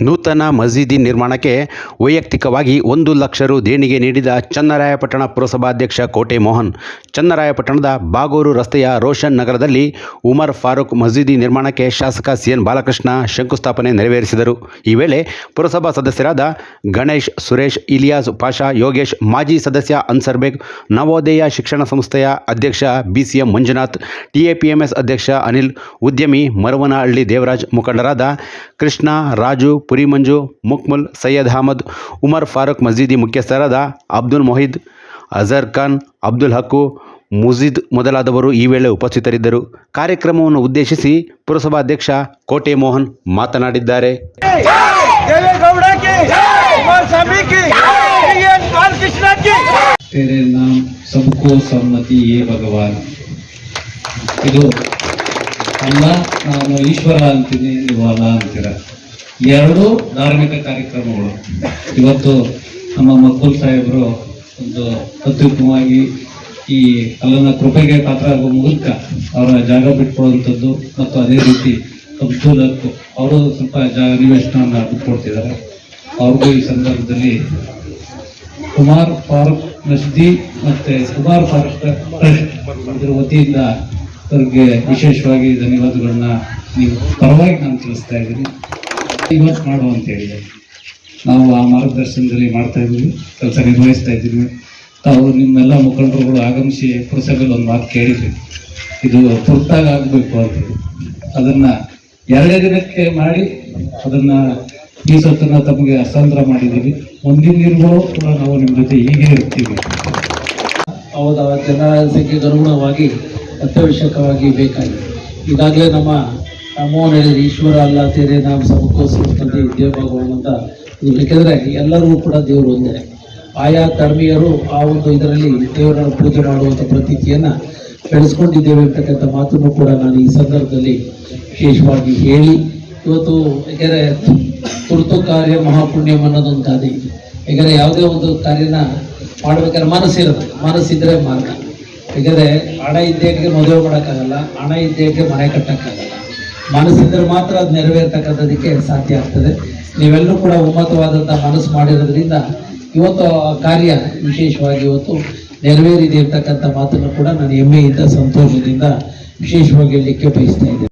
ನೂತನ ಮಸೀದಿ ನಿರ್ಮಾಣಕ್ಕೆ ವೈಯಕ್ತಿಕವಾಗಿ ಒಂದು ಲಕ್ಷ ರು ದೇಣಿಗೆ ನೀಡಿದ ಚನ್ನರಾಯಪಟ್ಟಣ ಪುರಸಭಾಧ್ಯಕ್ಷ ಕೋಟೆ ಮೋಹನ್. ಚನ್ನರಾಯಪಟ್ಟಣದ ಬಾಗೂರು ರಸ್ತೆಯ ರೋಷನ್ ನಗರದಲ್ಲಿ ಉಮರ್ ಫಾರೂಕ್ ಮಸೀದಿ ನಿರ್ಮಾಣಕ್ಕೆ ಶಾಸಕ ಸಿಎನ್ ಬಾಲಕೃಷ್ಣ ಶಂಕುಸ್ಥಾಪನೆ ನೆರವೇರಿಸಿದರು. ಈ ವೇಳೆ ಪುರಸಭಾ ಸದಸ್ಯರಾದ ಗಣೇಶ್, ಸುರೇಶ್, ಇಲಿಯಾಸ್, ಪಾಷಾ, ಯೋಗೇಶ್, ಮಾಜಿ ಸದಸ್ಯ ಅನ್ಸರ್ಬೇಗ್ ನವೋದಯ ಶಿಕ್ಷಣ ಸಂಸ್ಥೆಯ ಅಧ್ಯಕ್ಷ ಬಿಸಿಎಂ ಮಂಜುನಾಥ್, ಟಿಎಪಿಎಂಎಸ್ ಅಧ್ಯಕ್ಷ ಅನಿಲ್, ಉದ್ಯಮಿ ಮರವನಹಳ್ಳಿ ದೇವರಾಜ್ ಮುಖಂಡರಾದ ಕೃಷ್ಣ, ರಾಜು ಪುರಿಮಂಜು ಮುಕ್ಮುಲ್ ಸೈಯದ್ ಅಹಮದ್ ಉಮರ್ ಫಾರೂಕ್ ಮಸೀದಿ ಮುಖ್ಯಸ್ಥರಾದ ಅಬ್ದುಲ್ ಮೊಹಿದ್ ಅಜರ್ ಖಾನ್ ಅಬ್ದುಲ್ ಹಕ್ಕು ಮುಜಿದ್ ಮೊದಲಾದವರು ಈ ವೇಳೆ ಉಪಸ್ಥಿತರಿದ್ದರು ಕಾರ್ಯಕ್ರಮವನ್ನು ಉದ್ದೇಶಿಸಿ ಪುರಸಭಾಧ್ಯಕ್ಷ ಕೋಟೆ ಮೋಹನ್ ಮಾತನಾಡಿದ್ದಾರೆ ದೇವೇಗೌಡ की कुमारस्वामी की एन बालकृष्ण की तेरे नाम सबको ಸಮ್ಮತಿ ಏ ಭಗವಾನ್ ಇದು ಅಲ್ಲ ನಾನು ಈಶ್ವರ ಅಂತೀನಿ ನೀವು ಅಲ್ಲ ಅಂತೀರ ಎರಡೂ ಧಾರ್ಮಿಕ ಕಾರ್ಯಕ್ರಮಗಳು. ಇವತ್ತು ನಮ್ಮ ಮಕ್ಕಳು ಸಾಹೇಬರು ಒಂದು ಅತ್ಯುತ್ತಮವಾಗಿ ಈ ಅಲ್ಲನ ಕೃಪೆಗೆ ಪಾತ್ರ ಆಗುವ ಮೂಲಕ ಅವರ ಜಾಗ ಬಿಟ್ಕೊಳ್ಳುವಂಥದ್ದು ಮತ್ತು ಅದೇ ರೀತಿ ಅಬ್ದುಲ್ ಅವರು ಸ್ವಲ್ಪ ಜಾಗ ನಿವೇಶನವನ್ನು ಬಿಟ್ಕೊಡ್ತಿದ್ದಾರೆ. ಅವ್ರಿಗೂ ಈ ಸಂದರ್ಭದಲ್ಲಿ ಕುಮಾರ್ ಫಾರ್ಕ್ ಮಸ್ದಿ ಮತ್ತು ಕುಮಾರ್ ಫಾರ್ಕ್ ಟ್ರಸ್ಟ್ ಇದರ ವತಿಯಿಂದ ಅವ್ರಿಗೆ ವಿಶೇಷವಾಗಿ ಧನ್ಯವಾದಗಳನ್ನ ನೀವು ಪರವಾಗಿ ನಾನು ತಿಳಿಸ್ತಾ ಇದ್ದೀನಿ. ಇವತ್ತು ಮಾಡು ಅಂತ ಹೇಳಿದೆ ನಾವು ಆ ಮಾರ್ಗದರ್ಶನದಲ್ಲಿ ಮಾಡ್ತಾ ಇದ್ದೀವಿ, ಕೆಲಸ ನಿರ್ವಹಿಸ್ತಾ ಇದ್ದೀವಿ. ತಾವು ನಿಮ್ಮೆಲ್ಲ ಮುಖಂಡರುಗಳು ಆಗಮಿಸಿ ಪುರಸಭೆಯಲ್ಲಿ ಒಂದು ಮಾತು ಕೇಳಿದ್ವಿ ಇದು ತುರ್ತಾಗಿ ಆಗಬೇಕು ಅಂತ. ಅದನ್ನ ಎರಡೇ ದಿನಕ್ಕೆ ಮಾಡಿ ಅದನ್ನ ಈ ಸೊತ್ತನ್ನ ತಮಗೆ ಹಸ್ತಾಂತರ ಮಾಡಿದ್ದೀವಿ. ಮುಂದಿನ ದಿನಗಳು ಕೂಡ ನಾವು ನಿಮ್ಮ ಜೊತೆ ಹೀಗೆ ಇರ್ತೀವಿ. ಅವರ ಜನರ ಸಂಖ್ಯೆಗೆ ಅನುಗುಣವಾಗಿ ಅತ್ಯವಶ್ಯಕವಾಗಿ ಬೇಕಾಗಿದೆ. ಈಗಾಗಲೇ ನಮ್ಮ ಮೋಹನ್ ಹೇಳಿದ್ರೆ ಈಶ್ವರ ಅಲ್ಲ, ತೇರೆ, ನಾಮ ಸಮಕೋ ಸಂಸ್ಕೃತಿ ದೇವ ಭಗವಾನ್ ಅಂತ ಎಲ್ಲರಿಗೂ ಕೂಡ ದೇವರು ಒಂದೇ. ಆಯಾ ಧರ್ಮೀಯರು ಆ ಒಂದು ಇದರಲ್ಲಿ ದೇವರನ್ನು ಪೂಜೆ ಮಾಡುವಂಥ ಪ್ರತೀತಿಯನ್ನ ಬೆಳೆಸ್ಕೊಂಡಿದ್ದೇವೆ ಅಂತಕ್ಕಂಥ ಮಾತನ್ನು ಕೂಡ ನಾನು ಈ ಸಂದರ್ಭದಲ್ಲಿ ವಿಶೇಷವಾಗಿ ಹೇಳಿ. ಇವತ್ತು ಯಾಕೆಂದರೆ ತುರ್ತು ಕಾರ್ಯ ಮಹಾಪುಣ್ಯಂ ಅನ್ನೋದೊಂದು ಗಾದೆ ಇದೆ ಯಾಕಂದರೆ ಯಾವುದೇ ಒಂದು ಕಾರ್ಯನ ಮಾಡ್ಬೇಕಾದ್ರೆ ಮನಸ್ಸಿರುತ್ತೆ ಮನಸ್ಸಿದ್ರೆ ಮಾರ್ಗ. ಯಾಕಂದರೆ ಹಣ ಇದ್ದೇಕೆ ಮದುವೆ ಮಾಡೋಕ್ಕಾಗಲ್ಲ. ಹಣ ಇದ್ದೇಕೆ ಮನೆ ಕಟ್ಟಕ್ಕಾಗಲ್ಲ. ಮನಸ್ಸಿದ್ರೆ ಮಾತ್ರ ಅದು ನೆರವೇರ್ತಕ್ಕಂಥದಕ್ಕೆ ಸಾಧ್ಯ ಆಗ್ತದೆ. ನೀವೆಲ್ಲರೂ ಕೂಡ ಉನ್ನತವಾದಂಥ ಮನಸ್ಸು ಮಾಡಿರೋದ್ರಿಂದ ಇವತ್ತು ಕಾರ್ಯ ವಿಶೇಷವಾಗಿ ಇವತ್ತು ನೆರವೇರಿದೆ ಇರ್ತಕ್ಕಂಥ ಮಾತನ್ನು ಕೂಡ ನಾನು ಹೆಮ್ಮೆಯಿಂದ, ಸಂತೋಷದಿಂದ ವಿಶೇಷವಾಗಿ ಹೇಳಲಿಕ್ಕೆ ಬಯಸ್ತಾ ಇದ್ದೇನೆ.